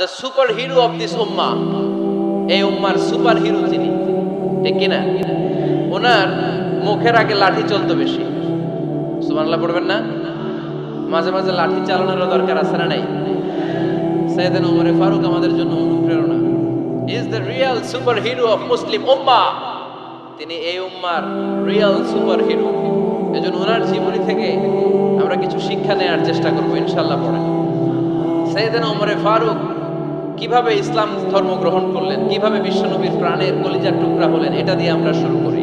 The super hero of this উম্মা এই উম্মার super hero যিনি, ঠিক কিনা? ওনার মুখের আগে লাঠি চলতো বেশি। সুবহানাল্লাহ পড়বেন না? মাঝে মাঝে লাঠি চালানোরও দরকার আছে না নাই? সৈয়দান ওমরে ফারুক আমাদের জন্য অনুপ্রেরণা। Is the real super hero of Muslim উম্মা তিনি এই উম্মার রিয়েল সুপার হিরো এজন্য ওনার জীবনী থেকে আমরা কিছু শিক্ষা নেওয়ার চেষ্টা করব ইনশাল্লাহ পড়েন সৈয়দান ওমরে ফারুক কীভাবে ইসলাম ধর্ম গ্রহণ করলেন? কীভাবে বিশ্বনবীর প্রাণের কলিজার টুকরা হলেন? এটা দিয়ে আমরা শুরু করি।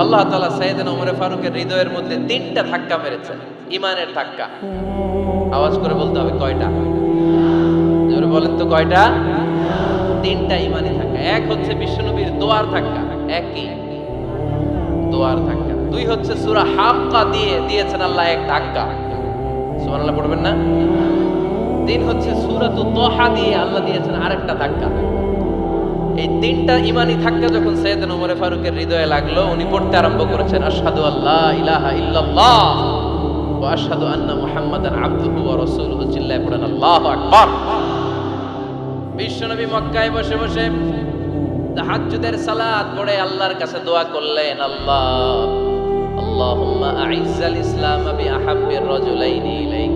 আল্লাহ তালা সৈয়দান ওমরে ফারুকের হৃদয়ের মধ্যে তিনটা ধাক্কা মেরেছেন। ইমানের ধাক্কা। আওয়াজ করে বলতে হবে, কয়টা? বলেন তো, কয়টা? তিনটা ইমানি ধাক্কা। এক হচ্ছে বিশ্বনবীর দোয়ার ধাক্কা। এক কি দোয়ার ধাক্কা। দুই হচ্ছে সুরা হাক্কা দিয়ে দিয়েছেন আল্লাহ এক ধাক্কা। সুবহানাল্লাহ, পড়বেন না? তিন হচ্ছে সূরাতু তোহা দিয়ে আল্লাহ দিয়েছেন আরেকটা ধাক্কা। এই তিনটা ইমানি ধাক্কা যখন সৈয়দনা ওমর ফারুকের হৃদয়ে লাগল, উনি পড়তে আরম্ভ করেছেন, আশহাদু আল্লাহ ইলাহা ইল্লাল্লাহ ওয়া আন্না মুহাম্মাদান আবদুহু ওয়া রাসূলুহু পড়েন, আল্লাহু আকবার। বিশ্বনবী মক্কায় বসে বসে তাহাজ্জুদের সালাত পড়ে আল্লাহর কাছে দোয়া করলেন, আল্লাহ, আল্লাহুম্মা আইজ্জাল ইসলাম বিআহাব্বির রাজুলাইনি ইলাইক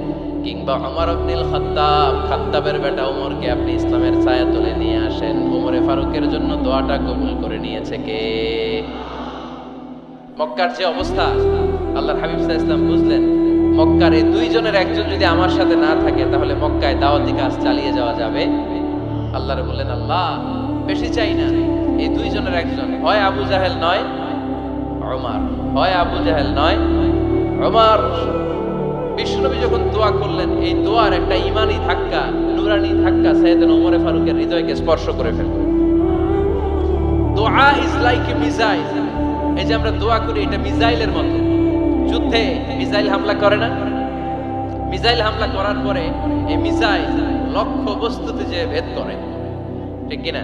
কিংবা আমার ইবনুল খাত্তাব খাত্তাবের বেটা ওমরকে আপনি ইসলামের ছায়া তুলে নিয়ে আসেন। ওমরে ফারুকের জন্য দোয়াটা কবুল করে নিয়েছে কে? মক্কার যে অবস্থা, আল্লাহর হাবিব ইসলাম বুঝলেন, মক্কার এই দুইজনের একজন যদি আমার সাথে না থাকে, তাহলে মক্কায় দাওয়াতি কাজ চালিয়ে যাওয়া যাবে? আল্লাহরে বললেন, আল্লাহ, বেশি চাই না। এই দুইজনের একজন হয় আবু জাহেল নয়, ওমর। হয় আবু জাহেল নয়, ওমর। বিষ্ণুনবী যখন দোয়া করলেন, এই দোয়ার একটা ইমানি ধাক্কা, নুরানি ধাক্কা সৈয়দনা ওমরে ফারুকের হৃদয়কে স্পর্শ করে ফেলল। দোয়া ইজ লাইক এ মিসাইল এই যে আমরা দোয়া করি, এটা মিসাইলের মতো। যুদ্ধে মিসাইল হামলা করে না। মিসাইল হামলা করার পরে এই মিসাইল লক্ষ্য বস্তুতে যে ভেদ করে। ঠিক কিনা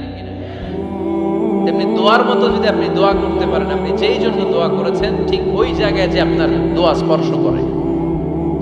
তেমনি দোয়ার মতো যদি আপনি দোয়া করতে পারেন, আপনি যেই জন্য দোয়া করেছেন, ঠিক ওই জায়গায় যে আপনার দোয়া স্পর্শ করে।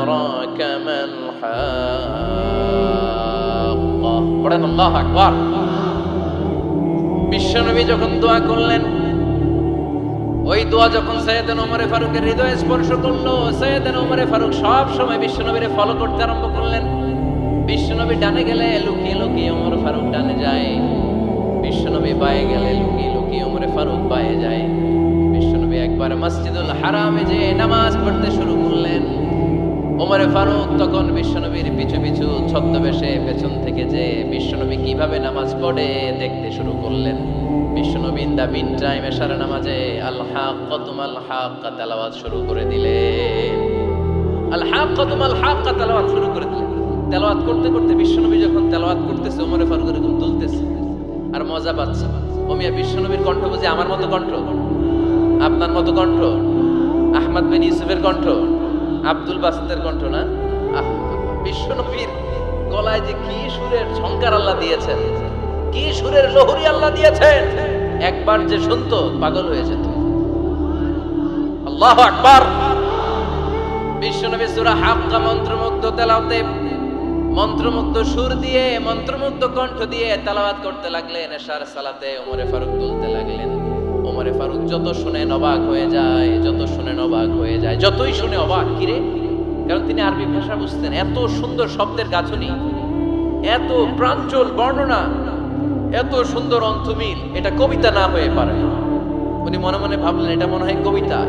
আদরাকা মাল হাক্কা পড়েন, আল্লাহু আকবার। বিশ্বনবী যখন দোয়া করলেন, ওই দোয়া যখন সৈয়দান ওমরে ফারুকের হৃদয়ে স্পর্শ করল, সৈয়দান ওমরে ফারুক সব সময় বিশ্বনবীরে ফলো করতে আরম্ভ করলেন। বিশ্বনবী ডানে গেলে লুকিয়ে লুকিয়ে ওমর ফারুক ডানে যায়। বিশ্বনবী বায়ে গেলে লুকিয়ে লুকিয়ে ওমরে ফারুক বায়ে যায়। বিশ্বনবী একবার মসজিদুল হারামে যে নামাজ পড়তে শুরু করলেন। ওমরে ফারুক তখন বিশ্বনবীর পিছু পিছু ছদ্মবেশে পেছন থেকে যে বিশ্বনবী কীভাবে নামাজ পড়ে দেখতে শুরু করলেন। বিশ্বনবী দা মিন টাইম এশার নামাজে আল হাক্কাতুম আল হাক্কা তেলাওয়াত শুরু করে দিলেন। আল হাক্কাতুম আল হাক্কা তেলাওয়াত শুরু করে দিলেন। তেলাওয়াত করতে করতে বিশ্বনবী যখন তেলাওয়াত করতেছে, ওমরে ফারুক এরকম তুলতেছে। আর মজা পাচ্ছে। ওমিয়া বিশ্বনবীর কণ্ঠ বুঝে আমার মতো কণ্ঠ? আপনার মতো কণ্ঠ? আহমদ বিন ইউসুফের কণ্ঠ? আব্দুল বাসিতের কণ্ঠ না? বিশ্বনবীর গলায় যে কি সুরের ঝংকার আল্লাহ দিয়েছেন, কি সুরের লহরি আল্লাহ দিয়েছেন, একবার যে শুনতো পাগল হয়ে যেত। আল্লাহ আকবার। সূরা মন্ত্রমুগ্ধ তেলাওতে মন্ত্রমুগ্ধ সুর দিয়ে, মন্ত্রমুগ্ধ কণ্ঠ দিয়ে তেলাওয়াত করতে লাগলেন এশার সালাতে ওমরে ফারুক তুলতে লাগলেন। যত শুনে অবাক হয়ে যায়, যত শুনে অবাক হয়ে যায়, যতই শুনে অবাক কিরে কারণ তিনি আরবি ভাষা বুঝতেন, এত সুন্দর শব্দের গাঁথনি, এত প্রাঞ্জল বর্ণনা, এত সুন্দর অন্তমিল এটা কবিতা না হয়ে পারে। উনি মনে মনে ভাবলেন, এটা মনে হয় কবিতা।